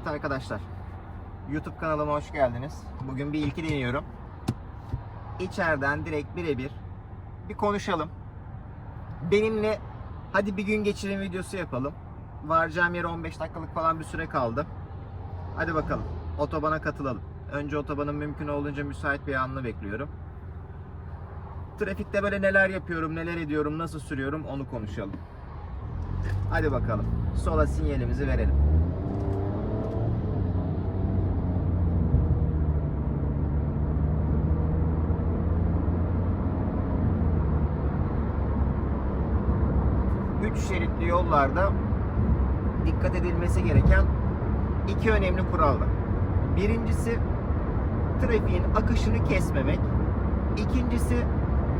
Evet arkadaşlar. YouTube kanalıma hoş geldiniz. Bugün bir ilki deniyorum. İçeriden direkt birebir bir konuşalım. Benimle hadi bir gün geçirin videosu yapalım. Varacağım yere 15 dakikalık falan bir süre kaldı. Hadi bakalım. Otobana katılalım. Önce otobanın mümkün olduğunca müsait bir anını bekliyorum. Trafikte böyle neler yapıyorum, neler ediyorum, nasıl sürüyorum onu konuşalım. Hadi bakalım. Sola sinyalimizi verelim. Şeritli yollarda dikkat edilmesi gereken iki önemli kural var. Birincisi trafiğin akışını kesmemek. İkincisi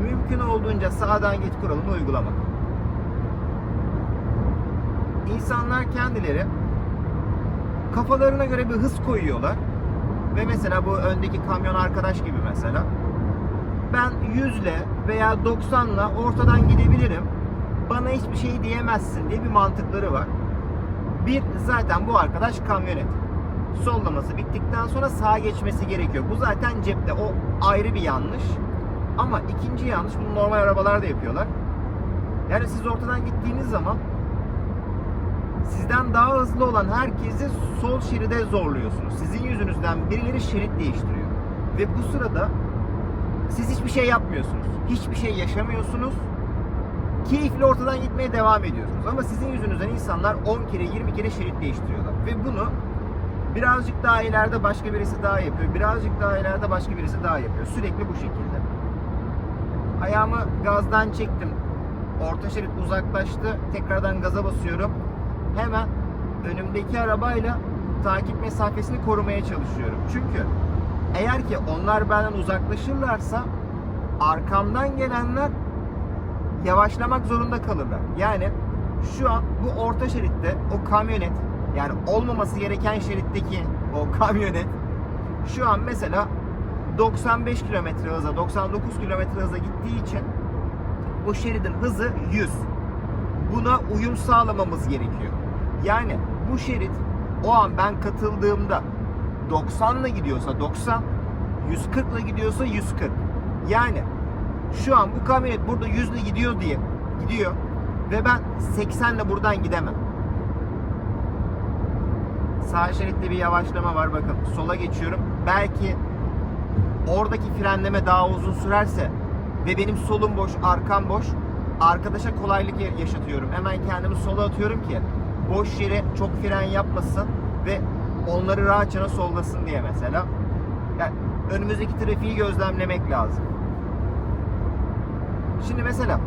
mümkün olduğunca sağdan git kuralını uygulamak. İnsanlar kendileri kafalarına göre bir hız koyuyorlar. Ve mesela bu öndeki kamyon arkadaş gibi mesela. Ben 100 ile veya 90 ile ortadan gidebilirim. Bana hiçbir şey diyemezsin diye bir mantıkları var. Bir zaten bu arkadaş kamyonet. Sollaması bittikten sonra sağa geçmesi gerekiyor. Bu zaten cepte. O ayrı bir yanlış. Ama ikinci yanlış bunu normal arabalar da yapıyorlar. Yani siz ortadan gittiğiniz zaman sizden daha hızlı olan herkesi sol şeride zorluyorsunuz. Sizin yüzünüzden birileri şerit değiştiriyor. Ve bu sırada siz hiçbir şey yapmıyorsunuz. Hiçbir şey yaşamıyorsunuz. Keyifli ortadan gitmeye devam ediyorsunuz. Ama sizin yüzünüzden insanlar 10 kere 20 kere şerit değiştiriyorlar. Ve bunu birazcık daha ileride başka birisi daha yapıyor. Birazcık daha ileride başka birisi daha yapıyor. Sürekli bu şekilde. Ayağımı gazdan çektim. Orta şerit uzaklaştı. Tekrardan gaza basıyorum. Hemen önümdeki arabayla takip mesafesini korumaya çalışıyorum. Çünkü eğer ki onlar benden uzaklaşırlarsa arkamdan gelenler yavaşlamak zorunda kalırlar. Yani şu an bu orta şeritte o kamyonet yani olmaması gereken şeritteki o kamyonet şu an mesela 95 km hıza 99 km hıza gittiği için bu şeridin hızı 100. Buna uyum sağlamamız gerekiyor. Yani bu şerit o an ben katıldığımda 90 ile gidiyorsa 90, 140 ile gidiyorsa 140. Yani şu an bu kamyonet burada 100 ile gidiyor diye gidiyor ve ben 80 ile buradan gidemem. Sağ şeritte bir yavaşlama var bakın. Sola geçiyorum. Belki oradaki frenleme daha uzun sürerse ve benim solum boş, arkam boş. Arkadaşa kolaylık yaşatıyorum. Hemen kendimi sola atıyorum ki boş yere çok fren yapmasın ve onları rahatça sollasın diye mesela. Yani önümüzdeki trafiği gözlemlemek lazım. Şimdi mesela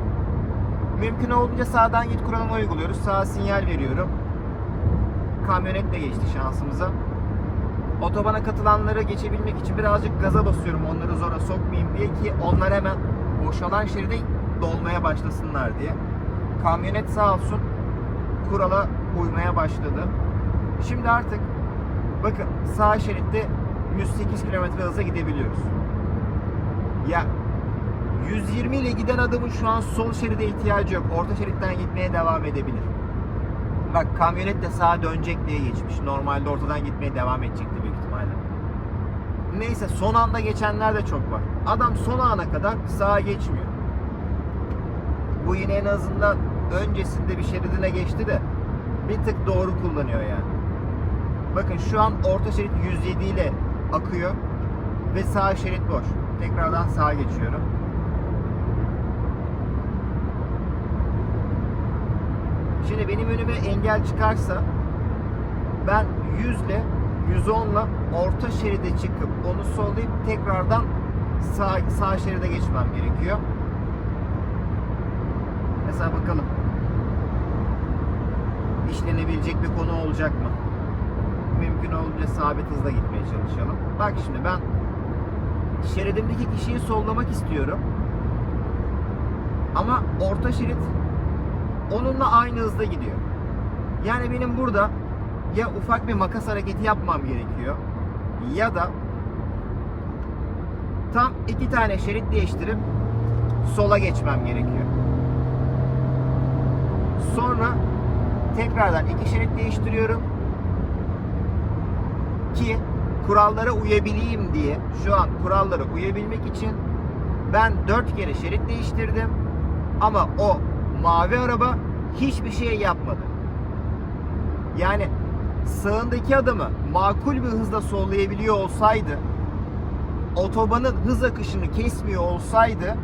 mümkün olduğunca sağdan git kuralını uyguluyoruz. Sağa sinyal veriyorum. Kamyonet de geçti şansımıza. Otobana katılanları geçebilmek için birazcık gaza basıyorum onları zora sokmayayım diye ki onlar hemen boşalan şeride dolmaya başlasınlar diye. Kamyonet sağ olsun kurala uymaya başladı. Şimdi artık bakın sağ şeritte 108 km hıza gidebiliyoruz. Ya 120 ile giden adamın şu an sol şeride ihtiyacı yok. Orta şeritten gitmeye devam edebilir. Bak kamyonet de sağa dönecek diye geçmiş. Normalde ortadan gitmeye devam edecekti büyük ihtimalle. Neyse son anda geçenler de çok var. Adam son ana kadar sağa geçmiyor. Bu yine en azından öncesinde bir şeridine geçti de bir tık doğru kullanıyor yani. Bakın şu an orta şerit 107 ile akıyor ve sağ şerit boş. Tekrardan sağa geçiyorum. Şimdi benim önüme engel çıkarsa ben 100 ile 110 ile orta şeride çıkıp onu sollayıp tekrardan sağ, sağ şeride geçmem gerekiyor. Mesela bakalım. İşlenebilecek bir konu olacak mı? Mümkün olunca sabit hızla gitmeye çalışalım. Bak şimdi ben şeridimdeki kişiyi sollamak istiyorum. Ama orta şerit onunla aynı hızda gidiyor. Yani benim burada ya ufak bir makas hareketi yapmam gerekiyor ya da tam iki tane şerit değiştirip sola geçmem gerekiyor. Sonra tekrardan iki şerit değiştiriyorum. Ki kurallara uyabileyim diye şu an kurallara uyabilmek için ben 4 kere şerit değiştirdim. Ama o mavi araba hiçbir şey yapmadı. Yani sağındaki adamı makul bir hızla sollayabiliyor olsaydı, otobanın hız akışını kesmiyor olsaydı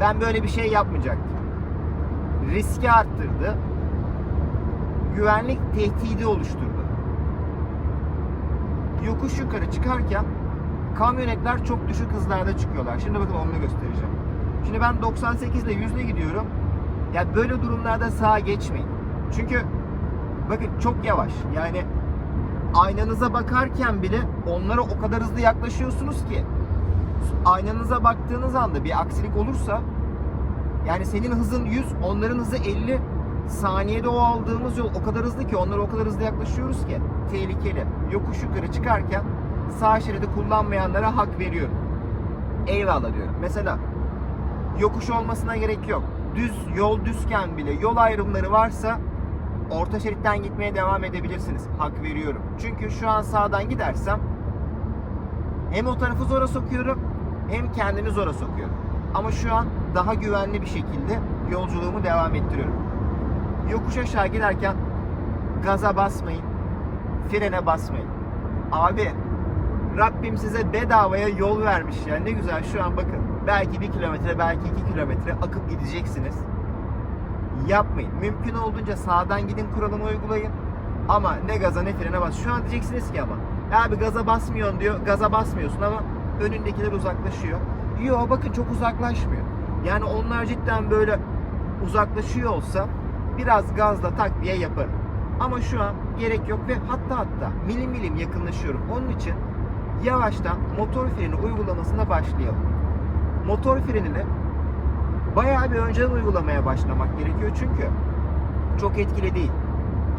ben böyle bir şey yapmayacaktım. Riski arttırdı. Güvenlik tehdidi oluşturdu. Yokuş yukarı çıkarken kamyonetler çok düşük hızlarda çıkıyorlar. Şimdi bakın onu göstereceğim. Şimdi ben 98 ile 100 ile gidiyorum. Ya böyle durumlarda sağa geçmeyin. Çünkü bakın çok yavaş. Yani aynanıza bakarken bile onlara o kadar hızlı yaklaşıyorsunuz ki aynanıza baktığınız anda bir aksilik olursa yani senin hızın 100, onların hızı 50 saniyede o aldığımız yol o kadar hızlı ki onlara o kadar hızlı yaklaşıyoruz ki tehlikeli. Yokuş yukarı çıkarken sağ şeridi kullanmayanlara hak veriyorum. Eyvallah diyorum. Mesela yokuş olmasına gerek yok. Düz yol düzken bile yol ayrımları varsa orta şeritten gitmeye devam edebilirsiniz. Hak veriyorum. Çünkü şu an sağdan gidersem hem o tarafı zora sokuyorum hem kendimi zora sokuyorum. Ama şu an daha güvenli bir şekilde yolculuğumu devam ettiriyorum. Yokuş aşağı giderken gaza basmayın, frene basmayın. Abi Rabbim size bedavaya yol vermiş ya ne güzel şu an bakın. Belki bir kilometre belki iki kilometre akıp gideceksiniz. Yapmayın. Mümkün olduğunca sağdan gidin kuralını uygulayın. Ama ne gaza ne frene bas. Şu an diyeceksiniz ki ama ya abi gaza basmıyorsun diyor. Gaza basmıyorsun ama önündekiler uzaklaşıyor. Yok bakın çok uzaklaşmıyor. Yani onlar cidden böyle uzaklaşıyor olsa biraz gazla takviye yaparım. Ama şu an gerek yok ve hatta hatta milim milim yakınlaşıyorum. Onun için yavaştan motor freni uygulamasına başlayalım. Motor frenini bayağı bir önceden uygulamaya başlamak gerekiyor çünkü çok etkili değil.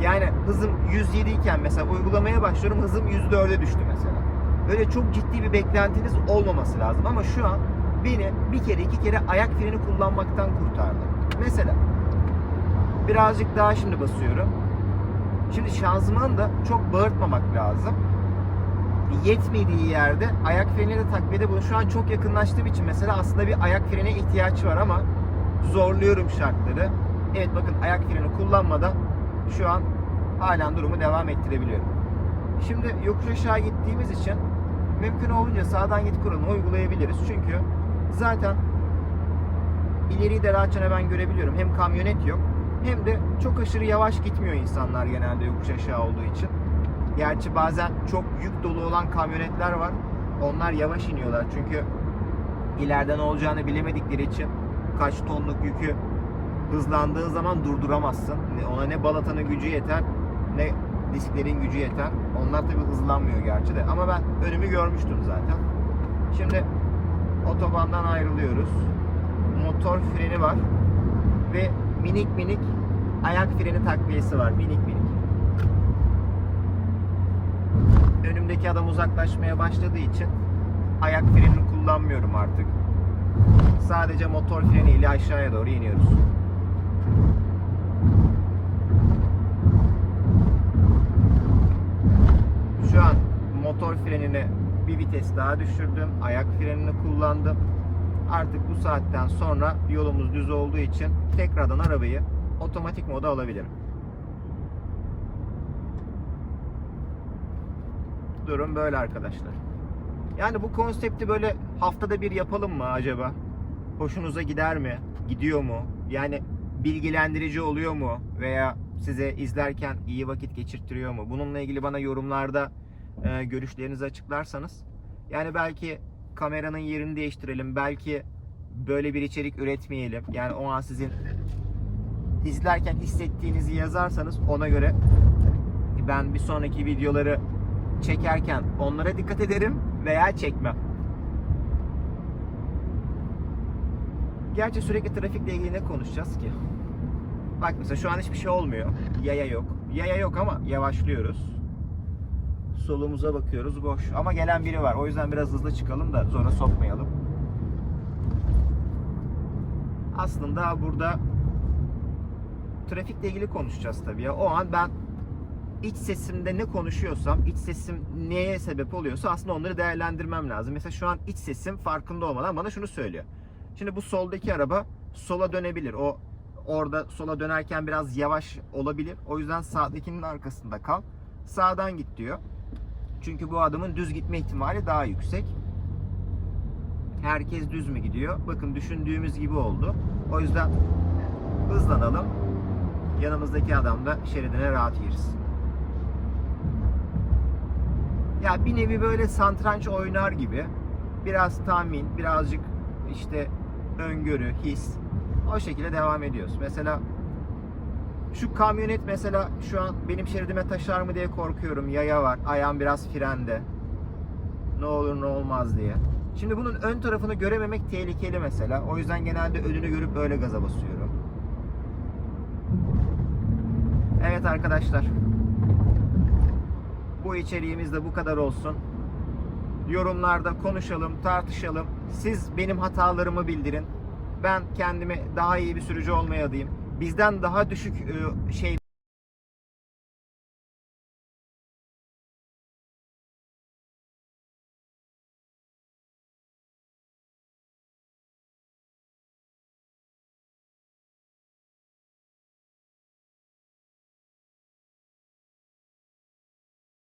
Yani hızım 107 iken mesela uygulamaya başlıyorum hızım 104'e düştü mesela. Böyle çok ciddi bir beklentiniz olmaması lazım ama şu an beni bir kere iki kere ayak freni kullanmaktan kurtardı. Mesela birazcık daha şimdi basıyorum. Şimdi şanzımanı da çok bağırtmamak lazım. Yetmediği yerde ayak freni de takviyede bunu şu an çok yakınlaştığım için mesela aslında bir ayak frene ihtiyaç var ama zorluyorum şartları. Evet bakın ayak freni kullanmadan şu an halen durumu devam ettirebiliyorum. Şimdi yokuş aşağı gittiğimiz için mümkün olunca sağdan git kuralını uygulayabiliriz. Çünkü zaten ileriyi de rahatça ben görebiliyorum. Hem kamyonet yok hem de çok aşırı yavaş gitmiyor insanlar genelde yokuş aşağı olduğu için. Gerçi bazen çok yük dolu olan kamyonetler var. Onlar yavaş iniyorlar çünkü ileride ne olacağını bilemedikleri için kaç tonluk yükü hızlandığın zaman durduramazsın. Ona ne balatanın gücü yeter ne disklerin gücü yeter. Onlar tabi hızlanmıyor gerçi de. Ama ben önümü görmüştüm zaten. Şimdi otobandan ayrılıyoruz. Motor freni var. Ve minik minik ayak freni takviyesi var. Minik minik. Önümdeki adam uzaklaşmaya başladığı için ayak frenini kullanmıyorum artık. Sadece motor freniyle aşağıya doğru iniyoruz. Şu an motor frenini bir vites daha düşürdüm. Ayak frenini kullandım. Artık bu saatten sonra yolumuz düz olduğu için tekrardan arabayı otomatik moda alabilirim. Durum böyle arkadaşlar. Yani bu konsepti böyle haftada bir yapalım mı acaba? Hoşunuza gider mi? Gidiyor mu? Yani bilgilendirici oluyor mu? Veya size izlerken iyi vakit geçirtiriyor mu? Bununla ilgili bana yorumlarda e, görüşlerinizi açıklarsanız. Yani belki kameranın yerini değiştirelim. Belki böyle bir içerik üretmeyelim. Yani o an sizin izlerken hissettiğinizi yazarsanız ona göre ben bir sonraki videoları çekerken onlara dikkat ederim veya çekmem. Gerçi sürekli trafikle ilgili ne konuşacağız ki? Bak mesela şu an hiçbir şey olmuyor. Yaya yok. Yaya yok ama yavaşlıyoruz. Solumuza bakıyoruz boş. Ama gelen biri var. O yüzden biraz hızlı çıkalım da zora sokmayalım. Aslında burada trafikle ilgili konuşacağız tabii ya. O an ben iç sesimde ne konuşuyorsam, iç sesim neye sebep oluyorsa aslında onları değerlendirmem lazım. Mesela şu an iç sesim farkında olmadan bana şunu söylüyor. Şimdi bu soldaki araba sola dönebilir. O orada sola dönerken biraz yavaş olabilir. O yüzden sağdakinin arkasında kal. Sağdan git diyor. Çünkü bu adamın düz gitme ihtimali daha yüksek. Herkes düz mü gidiyor? Bakın düşündüğümüz gibi oldu. O yüzden hızlanalım. Yanımızdaki adam da şeridine rahat girsin. Ya bir nevi böyle santranç oynar gibi. Biraz tahmin, birazcık işte öngörü, his. O şekilde devam ediyoruz. Mesela şu kamyonet mesela şu an benim şeridime taşar mı diye korkuyorum. Yaya var. Ayağım biraz frende. Ne olur ne olmaz diye. Şimdi bunun ön tarafını görememek tehlikeli mesela. O yüzden genelde önünü görüp öyle gaza basıyorum. Evet arkadaşlar. Bu içeriğimiz de bu kadar olsun. Yorumlarda konuşalım, tartışalım. Siz benim hatalarımı bildirin. Ben kendimi daha iyi bir sürücü olmaya adayım. Bizden daha düşük e, şey